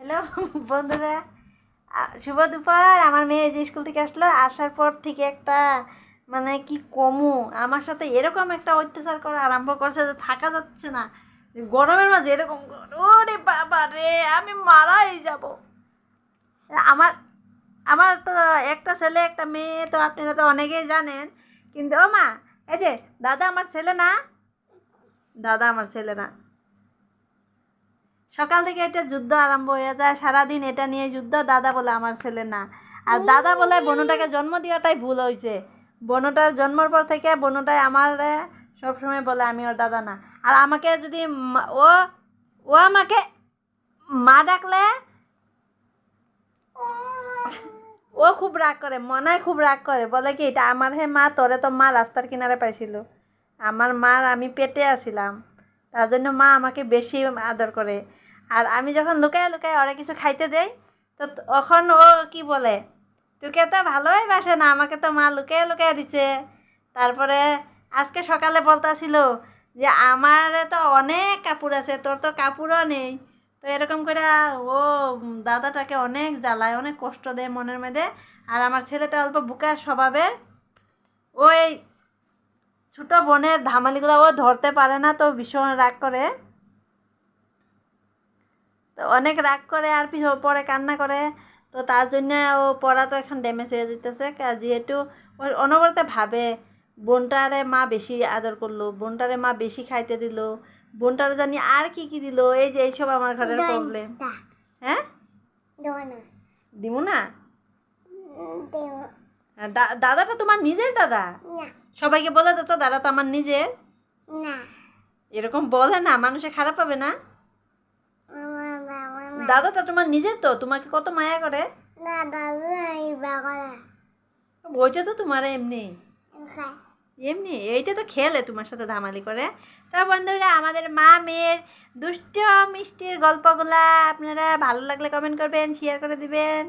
Hello, বন্ধুরা। শুভ দুপুর। আমার মেয়ে যে স্কুল থেকে আসলো, আসার পর থেকে একটা মানে কি কমু, আমার সাথে এরকম একটা অত্যাচার করা আরম্ভ করছে যে থাকা যাচ্ছে না। গরমের মাঝে এরকম ওরে বাবা রে, আমি মারাই যাব। আমার আমার তো একটা ছেলে, একটা মেয়ে, তো আপনারা তো অনেকেই জানেন। কিন্তু ও মা, এই যে, দাদা আমার ছেলে না? দাদা আমার ছেলে না। সকাল থেকে এটা যুদ্ধ আরম্ভ হয়ে যায়। সারাদিন এটা নিয়ে যুদ্ধ, দাদা বলে আমার ছেলে না। আর দাদা বলে বনুটাকে জন্ম দেওয়াটাই ভুল হয়েছে। বনুটার জন্মর পর থেকে বনুটাই আমার সবসময় বলে, আমি ওর দাদা না। আর আমাকে যদি ও ও আমাকে মা ডাকলে, ও খুব রাগ করে মনায় খুব রাগ করে। বলে কি, এটা আমার হে মা, তোরে তো মা রাস্তার কিনারে পাইছিল। আমার মার আমি পেটে আছিলাম। তার জন্য মা আমাকে বেশি আদর করে। আর আমি যখন লুকায় লুকায় ওরা কিছু খাইতে দেই, তো তখন ও কি বলে, তোকে তো ভালোই বাসে না, আমাকে তো মা লুকিয়ে লুকিয়ে দিছে। তারপরে আজকে সকালে বলতাছিল যে, আমার তো অনেক কাপড় আছে, তোর তো কাপড়ও নেই। তো এরকম করে ও দাদাটাকে অনেক জ্বালায়, অনেক কষ্ট দেয় মনের মধ্যে। আর আমার ছেলেটা অল্প বুকার স্বভাবের। ওই ছোটো বোনের ধামালিগুলো ও ধরতে পারে না, তো ভীষণ রাগ করে। তো অনেক রাগ করে আর পিছু পরে কান্না করে। তো তার জন্য ও পড়া তো এখন ড্যামেজ হয়ে যেতেছে যেহেতু অনবরতে ভাবে বোনটারে মা বেশি আদর করল বোনটারে মা বেশি খাইতে দিল বোনটারে জানি আর কি কি দিল এই যে এইসব আমার ঘরের প্রবলেম হ্যাঁ? দিব। না দাদাটা তোমার নিজের দাদা? সবাইকে বলে তো তো দাদা তো আমার নিজের। এরকম বলে না মানুষে খারাপ পাবে না। দাদাটা তোমার নিজের তো? তোমাকে কত মায়া করে? বইটা তো তোমার এমনি। এমনি? এইটা তো খেলে তোমার সাথে ধামালি করে। তা বন্ধুরা আমাদের মা মেয়ের দুষ্ট মিষ্টির গল্পগুলা আপনারা ভালো লাগলে কমেন্ট করবেন শেয়ার করে দিবেন।